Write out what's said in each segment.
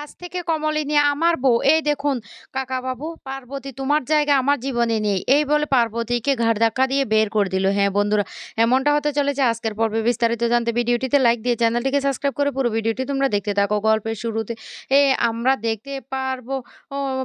আজ থেকে কমলিনী আমার বউ। এই দেখুন কাকাবাবু, পার্বতী তোমার জায়গা আমার জীবনে নেই। এই বলে পার্বতীকে ঘাড় ধাক্কা দিয়ে বের করে দিল। হ্যাঁ বন্ধুরা, এমনটা হতে চলেছে আজকের পর্বে। বিস্তারিত জানতে ভিডিওটিতে লাইক দিয়ে চ্যানেলটিকে সাবস্ক্রাইব করে পুরো ভিডিওটি তোমরা দেখতে থাকো। গল্পের শুরুতে এ আমরা দেখতে পারব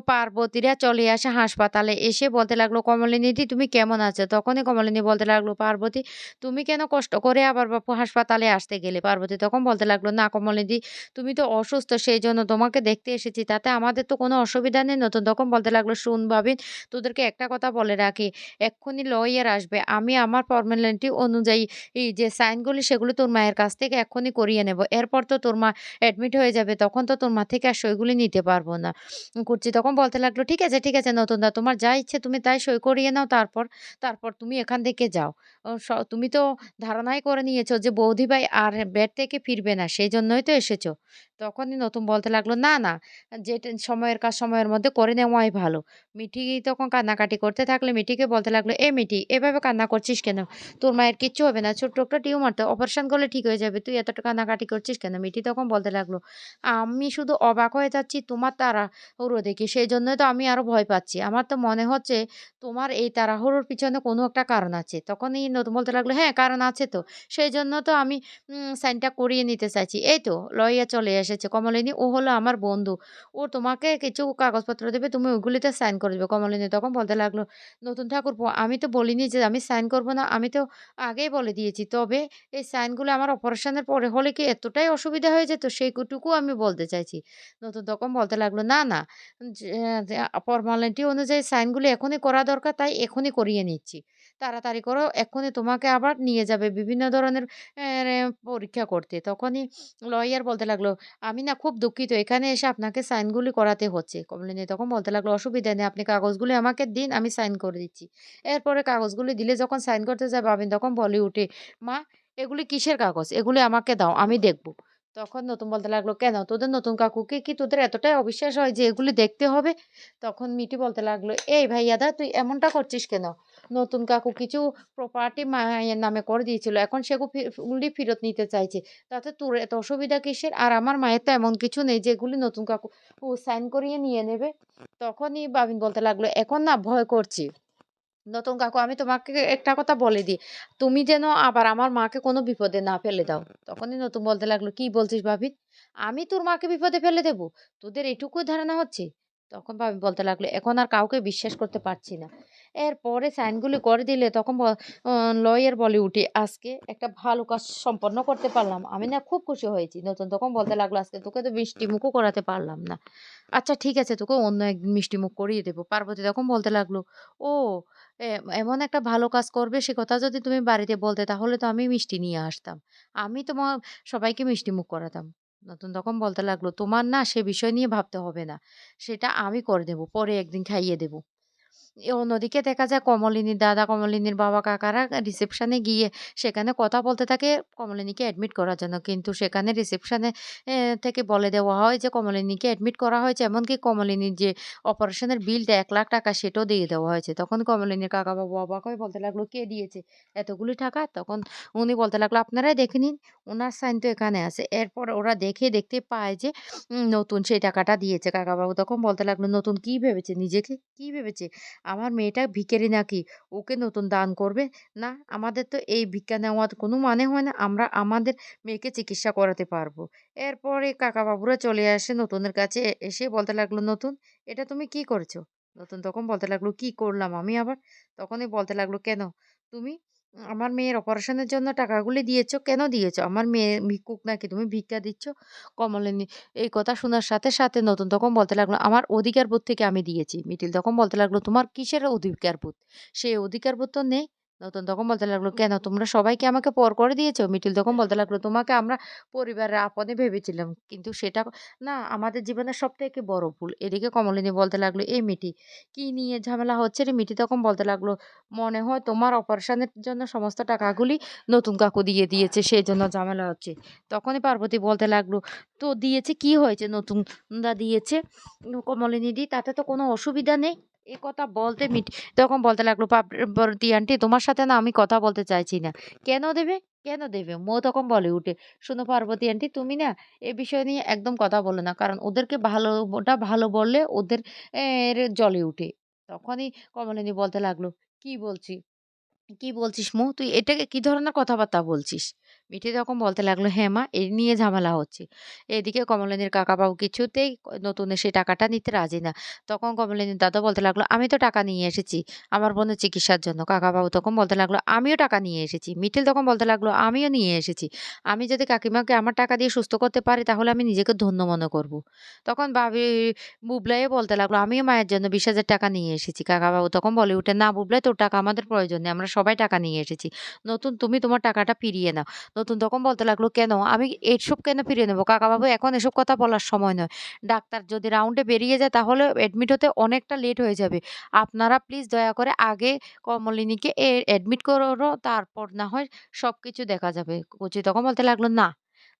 পার্বতীরা চলে আসে হাসপাতালে। এসে বলতে লাগল, কমলিনীদি তুমি কেমন আছো? তখনই কমলিনী বলতে লাগল, পার্বতী তুমি কেন কষ্ট করে আবার বাপু হাসপাতালে আসতে গেলে? পার্বতী তখন বলতে লাগল, না কমলিনী তুমি তো অসুস্থ সেই জন্য তোমাকে দেখতে এসেছি। তাতে আমাদের তো কোনো অসুবিধা নেই। নতুন তখন বলতে লাগল, শুন ভাবিন তোদেরকে একটা কথা বলে রাখি, এক্ষুনি লয়ার আসবে। আমি আমার ফর্মালিটি অনুযায়ী এই যে সাইনগুলি সেগুলি তোর মায়ের কাছ থেকে এক্ষুনি করিয়ে নেব। এরপর তো তোর মা অ্যাডমিট হয়ে যাবে। তখন তো তোর মা থেকে আর সইগুলি নিতে পারব না। করছি তখন বলতে লাগল, ঠিক আছে, ঠিক আছে নতুনদা তোমার যা ইচ্ছে তুমি তাই সই করিয়ে নাও তারপর তারপর তুমি এখান থেকে যাও। তুমি তো ধারণাই করে নিয়েছো যে বৌদি ভাই আর বেড থেকে ফিরবে না। সেই জন্যই তো এসেছ। তখনই নতুন বলতে লাগল, না, না যেটা সময়ের কাজ সময়ের মধ্যে করে নেওয়াই ভালো। মিঠি তখন কান্নাকাটি করতে থাকলে মিঠিকে বলতে লাগল, এ মিঠি এভাবে কান্না করছিস কেন? তোর মায়ের কিচ্ছু হবে না। ছোট্ট একটা টিউমার তো অপারেশন করলে ঠিক হয়ে যাবে। তুই এতটা কান্নাকাটি করছিস কেন? মিঠি তখন বলতে লাগল, আমি শুধু অবাক হয়ে যাচ্ছি তোমার তাড়াহুড়ো দেখি সেই জন্যই তো আমি আরও ভয় পাচ্ছি। আমার তো মনে হচ্ছে তোমার এই তাড়াহুড়োর পিছনে কোনো একটা কারণ আছে। তখনই নতুন বলতে লাগল, হ্যাঁ কারণ আছে তো। সেই জন্য তো আমি সাইনটা করিয়ে নিতে চাইছি। এই তো লইয়া চলে এসেছে কমলিনী। ও হলো আমার বন্ধু। ও তোমাকে কিছু কাগজপত্র দেবে, তুমি ওইগুলিতে সাইন করে দিবে। কমলিনী তখন বলতে লাগল, নতুন ঠাকুরপো আমি তো বলিনি যে আমি সাইন করব না। আমি তো আগেই বলে দিয়েছি। তবে এই সাইনগুলো আমার অপারেশনের পরে হলে কি এতটাই অসুবিধা হয়ে যেত সেইটুকু আমি বলতে চাইছি। নতুন তখন বলতে লাগল, না, না ফর্মালিটি অনুযায়ী সাইনগুলো এখনই করা দরকার তাই এখনই করিয়ে নিচ্ছি। তাড়াতাড়ি করো। এক্ষুনি তোমাকে আবার নিয়ে যাবে বিভিন্ন ধরনের পরীক্ষা করতে। তখনই লয়ার বলতে লাগল, আমি না খুব দুঃখিত এখানে এসে আপনাকে সাইনগুলি করাতে হচ্ছে। কমলিনী তখন বলতে লাগল, অসুবিধা নেই। আপনি কাগজগুলি আমাকে দিন, আমি সাইন করে দিচ্ছি। এরপরে কাগজগুলি দিলে যখন সাইন করতে যাবে আমি তখন বলে উঠে, মা এগুলি কিসের কাগজ? এগুলি আমাকে দাও, আমি দেখব। তখন নতুন বলতে লাগল, কেন তোদের নতুন কাকুকে কি তোদের এতটাই অবিশ্বাস হয় যে এগুলি দেখতে হবে? তখন মিটি বলতে লাগল, এই ভাইয়াদা তুই এমনটা করছিস কেন? নতুন কাকু কিছু প্রপার্টি মায়ের নামে করে দিয়েছিল। এখন সেগু ফি গুলি ফেরত নিতে চাইছে। তাতে তোর এত অসুবিধা কিসের? আর আমার মায়ের তো এমন কিছু নেই যেগুলি নতুন কাকু সাইন করিয়ে নিয়ে নেবে। তখনই বাবিন বলতে লাগল, এখন না ভয় করছি। নতুন কাকু আমি তোমাকে একটা কথা বলে দিই। তুমি যেন আবার আমার মাকে কোনো বিপদে না ফেলে দাও। তখনই নতুন বলতে লাগল, কি বলছিস ভাবি আমি তোর মাকে বিপদে ফেলে দেব? তোদের এটুকু ধারণা হচ্ছে? তখন বাবিন বলতে লাগল, এখন আর কাউকে বিশ্বাস করতে পারছি না। এরপরে সাইনগুলি করে দিলে তখন লয়ার বলে উঠে, আজকে একটা ভালো কাজ সম্পন্ন করতে পারলাম। আমি না খুব খুশি হয়েছি। নতুন তখন বলতে লাগল, আজকে তোকে তো মিষ্টিমুখও করাতে পারলাম না। আচ্ছা ঠিক আছে তোকে অন্য একদিন মিষ্টিমুখ করিয়ে দেবো পার্বতী তখন বলতে লাগল, ও এমন একটা ভালো কাজ করবে সে কথা যদি তুমি বাড়িতে বলতে তাহলে তো আমি মিষ্টি নিয়ে আসতাম। আমি তোমার সবাইকে মিষ্টিমুখ করাতাম। নতুন রকম বলতে লাগল, তোমার না সে বিষয় নিয়ে ভাবতে হবে না। সেটা আমি করে দেবো পরে একদিন খাইয়ে দেব। অন্যদিকে দেখা যায় কমলিনীর দাদা, কমলিনীর বাবা, কাকারা রিসেপশানে গিয়ে সেখানে কথা বলতে থাকে কমলিনীকে অ্যাডমিট করার জন্য। কিন্তু সেখানে রিসেপশানে থেকে বলে দেওয়া হয় যে কমলিনীকে অ্যাডমিট করা হয়েছে। এমনকি কমলিনীর যে অপারেশনের বিলটা এক লাখ টাকা সেটাও দিয়ে দেওয়া হয়েছে। তখন কমলিনীর কাকাবাবু অবাক হয়ে বলতে লাগল, কে দিয়েছে এতগুলি টাকা? তখন উনি বলতে লাগল, আপনারাই দেখে নিন। ওনার সাইন তো এখানে আছে। এরপর ওরা দেখে দেখতে পায় যে নতুন সেই টাকাটা দিয়েছে। কাকাবাবু তখন বলতে লাগল, নতুন কি ভেবেছে নিজেকে? কি ভেবেছে? আমার মেয়েটা ভিখারি নাকি? ওকে নতুন দান করবে? না, আমাদের তো এই ভিক্ষা নেওয়ার কোনো মানে হয় না। আমরা আমাদের মেয়েকে চিকিৎসা করাতে পারব। এরপরে কাকাবাবুরা চলে আসে নতুনের কাছে। এসে বলতে লাগল, নতুন এটা তুমি কি করেছ? নতুন তখন বলতে লাগল, কি করলাম আমি আবার? তখনই বলতে লাগল, কেন? তুমি আমার মেয়ের অপারেশনের জন্য টাকাগুলি দিয়েছ কেন দিয়েছ আমার মেয়ে ভিক্ষুক নাকি তুমি ভিক্ষা দিচ্ছ? কমলিনী এই কথা শোনার সাথে, সাথে নতুন তখন বলতে লাগল, আমার অধিকার বোধ থেকে আমি দিয়েছি। মিটিল তখন বলতে লাগল, তোমার কিসের অধিকারবোধ? সেই অধিকারবোধ তো নেই। নতুন তখন বলতে লাগল, কেন তোমরা সবাইকে আমাকে পর করে দিয়েছ? মিঠিল তখন বলতে লাগল, তোমাকে আমরা পরিবারের আপনে ভেবেছিলাম। কিন্তু সেটা না আমাদের জীবনের সব থেকে বড় ভুল। এদিকে কমলিনী বলতে লাগল, এই মিটি কি নিয়ে ঝামেলা হচ্ছে রে? মিটি তখন বলতে লাগল, মনে হয় তোমার অপারেশনের জন্য সমস্ত টাকাগুলি নতুন কাকু দিয়ে দিয়েছে। সেই জন্য ঝামেলা হচ্ছে। তখনই পার্বতী বলতে লাগল, তো দিয়েছে কি হয়েছে নতুনদা দিয়েছে কমলিনী দি তাতে তো কোনো অসুবিধা নেই। এ কথা বলতে মিঠি তখন বলতে লাগল, পার্বতী আন্টি তোমার সাথে না আমি কথা বলতে চাইছি না। কেন দেবে? কেন দেবে? মো তখন বলে উঠে, "শোনো পার্বতী আন্টি তুমি না এ বিষয় নিয়ে একদম কথা বলো না। কারণ ওদেরকে ভালো ওটা ভালো বললে ওদের জ্বলে উঠে।" তখনই কমলিনী বলতে লাগল, "কি বলছি কি বলছিস মৌ? তুই এটাকে কি ধরনের কথাবার্তা বলছিস?" মিঠি তখন বলতে লাগল, "হ্যাঁ মা, এই নিয়ে ঝামেলা হচ্ছে।" এদিকে কমলিনীর কাকাবাবু কিছুতেই ক নতুনের সেই টাকাটা নিতে রাজি না। তখন কমলিনীর দাদা বলতে লাগল, "আমি তো টাকা নিয়ে এসেছি আমার বোনের চিকিৎসার জন্য।" কাকাবাবু তখন বলতে লাগল, "আমিও টাকা নিয়ে এসেছি।" মিঠিল তখন বলতে লাগল, "আমিও নিয়ে এসেছি। আমি যদি কাকিমাকে আমার টাকা দিয়ে সুস্থ করতে পারি তাহলে আমি নিজেকে ধন্য মনে করব।" তখন বাবি বুবলাইও বলতে লাগল, "আমিও মায়ের জন্য 20,000 টাকা নিয়ে এসেছি।" কাকাবাবু তখন বলে উঠে, "না বুবলাই তোর টাকা আমাদের প্রয়োজন নেই। আমরা সবাই টাকা নিয়ে এসেছি। নতুন তুমি তোমার টাকাটা ফিরিয়ে নাও।" নতুন তখন বলতে লাগল, "কেন? আমি এসব কেন ফিরিয়ে নেব কাকাবাবু এখন এসব কথা বলার সময় নয়। ডাক্তার যদি রাউন্ডে বেরিয়ে যায় তাহলে অ্যাডমিট হতে অনেকটা লেট হয়ে যাবে। আপনারা প্লিজ দয়া করে আগে কমলিনীকে এ অ্যাডমিট করো তারপর না হয় সব কিছু দেখা যাবে।" কচি তখন বলতে লাগল, "না,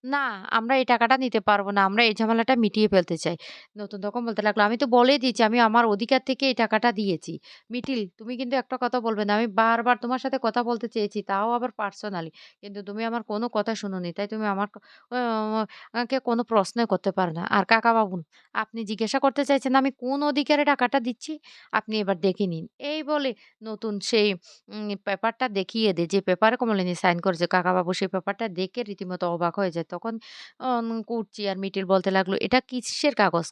না আমরা এই টাকাটা নিতে পারব না। আমরা এই ঝামেলাটা মিটিয়ে ফেলতে চাই।" নতুন তখন বলতে লাগল, "আমি তো বলেই দিয়েছি আমি আমার অধিকার থেকে এই টাকাটা দিয়েছি। মিঠিল তুমি কিন্তু একটা কথা বলবে না। আমি বারবার তোমার সাথে কথা বলতে চেয়েছি তাও আবার পার্সোনালি। কিন্তু তুমি আমার কোনো কথা শোনোনি। তাই তুমি আমার কে কোনো প্রশ্নই করতে পারো না। আর কাকাবাবু আপনি জিজ্ঞাসা করতে চাইছেন আমি কোন অধিকারে টাকাটা দিচ্ছি? আপনি এবার দেখে নিন।" এই বলে নতুন সেই পেপারটা দেখিয়ে দে যে পেপারে কমলিনী সাইন করেছে। কাকাবাবু সেই পেপারটা দেখে রীতিমতো অবাক হয়ে যায়। তখন কুর্চি আর মিটিল বলতে লাগল, "এটা কিসের কাগজ?"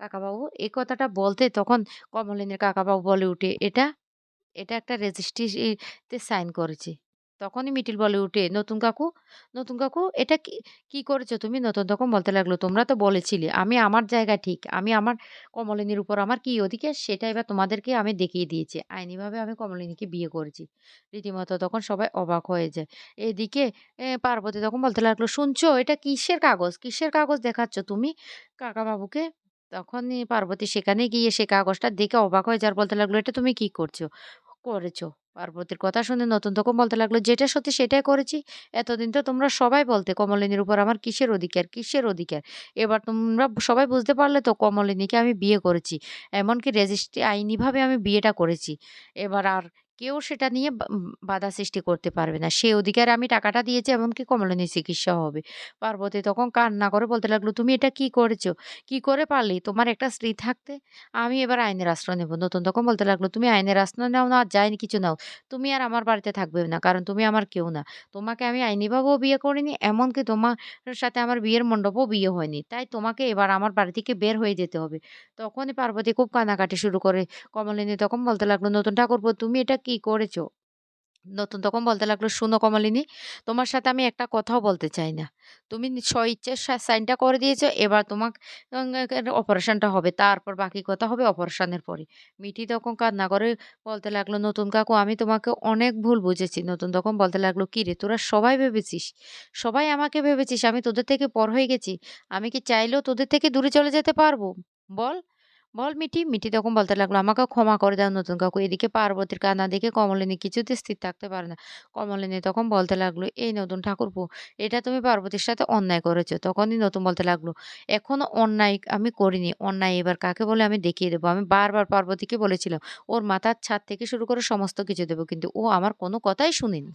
কাকাবাবু এই কথাটা বলতে তখন কমলেনের কাকাবাবু বলে উঠে, "এটা এটা একটা রেজিস্ট্রিতে সাইন করেছি। তখনই মিটিল বলে উঠে, "নতুন কাকু, নতুন কাকু এটা কি, কি করেছ তুমি?" নতুন তখন বলতে লাগল, "তোমরা তো বলেছিলে আমি আমার জায়গা ঠিক। আমি আমার কমলিনীর উপর আমার কি অধিকার সেটা এবার তোমাদেরকে আমি দেখিয়ে দিয়েছি। আইনিভাবে আমি কমলিনীকে বিয়ে করেছি।" রীতিমতো তখন সবাই অবাক হয়ে যায়। এদিকে পার্বতী তখন বলতে লাগল, "শুনছো এটা কিসের কাগজ? কিসের কাগজ দেখাচ্ছ তুমি কাকাবাবুকে?" তখনই পার্বতী সেখানে গিয়ে সে কাগজটা দেখে অবাক হয়ে যায় আর বলতে লাগল, "এটা তুমি কি করছ করেছ?" পার্বতীর কথা শুনে নতুন তখন বলতে লাগল, "যেটা সত্যি সেটাই করেছি। এতদিন তো তোমরা সবাই বলতে কমলিনীর উপর আমার কিসের অধিকার, কিসের অধিকার? এবার তোমরা সবাই বুঝতে পারলে তো কমলিনীকে আমি বিয়ে করেছি। এমনকি রেজিস্ট্রি আইনিভাবে আমি বিয়েটা করেছি। এবার আর কেউ সেটা নিয়ে বাধা সৃষ্টি করতে পারবে না। সে অধিকারে আমি টাকাটা দিয়েছি এমনকি কমলিনীর চিকিৎসা হবে।" পার্বতী তখন কান্না করে বলতে লাগল, "তুমি এটা কি করেছ? কি করে পারলে? তোমার একটা স্ত্রী থাকতে?" আমি এবার আইনের আশ্রয় নেব। নতুন তখন বলতে লাগল, "তুমি আইনের আশ্রয় নাও না আর যাই কিছু নাও। তুমি আর আমার বাড়িতে থাকবে না। কারণ তুমি আমার কেউ না। তোমাকে আমি আইনিভাবেও বিয়ে করিনি, এমনকি তোমার সাথে আমার বিয়ের মণ্ডপও বিয়ে হয়নি। তাই তোমাকে এবার আমার বাড়ি থেকে বের হয়ে যেতে হবে।" তখনই পার্বতী খুব কান্নাকাটি শুরু করে। কমলিনী তখন বলতে লাগল, "নতুন ঠাকুরপো তুমি এটা কি করেছ?" নতুন তখন বলতে লাগল, "শোনো কমলিনী, তোমার সাথে আমি একটা কথাও বলতে চাই না। তুমি নি স্বইচ্ছায় সা সাইনটা করে দিয়েছ। এবার এর অপারেশনটা হবে। তারপর বাকি কথা হবে অপারেশনের পরে।" মিঠি তখন কান্না করে বলতে লাগল, "নতুন কাকু আমি তোমাকে অনেক ভুল বুঝেছি।" নতুন তখন বলতে লাগল, কী রে তোরা সবাই ভেবেছিস? সবাই আমাকে ভেবেছিস আমি তোদের থেকে পর হয়ে গেছি? আমি কি চাইলেও তোদের থেকে দূরে চলে যেতে পারব? বল, বল মিঠি?" মিঠি তখন বলতে লাগল, "আমাকেও ক্ষমা করে দাও নতুন কাকু।" এদিকে পার্বতীর কান্না দেখে কমলিনী কিছুতে স্থির থাকতে পারে না। কমলিনী তখন বলতে লাগল, "এই নতুন ঠাকুরপো এটা তুমি পার্বতীর সাথে অন্যায় করেছ।" তখনই নতুন বলতে লাগল, "এখনও অন্যায় আমি করিনি। অন্যায় এবার কাকে বলে আমি দেখিয়ে দেবো আমি বারবার পার্বতীকে বলেছিলাম ওর মাথার ছাদ থেকে শুরু করে সমস্ত কিছু দেবো কিন্তু ও আমার কোনো কথাই শুনেনি।"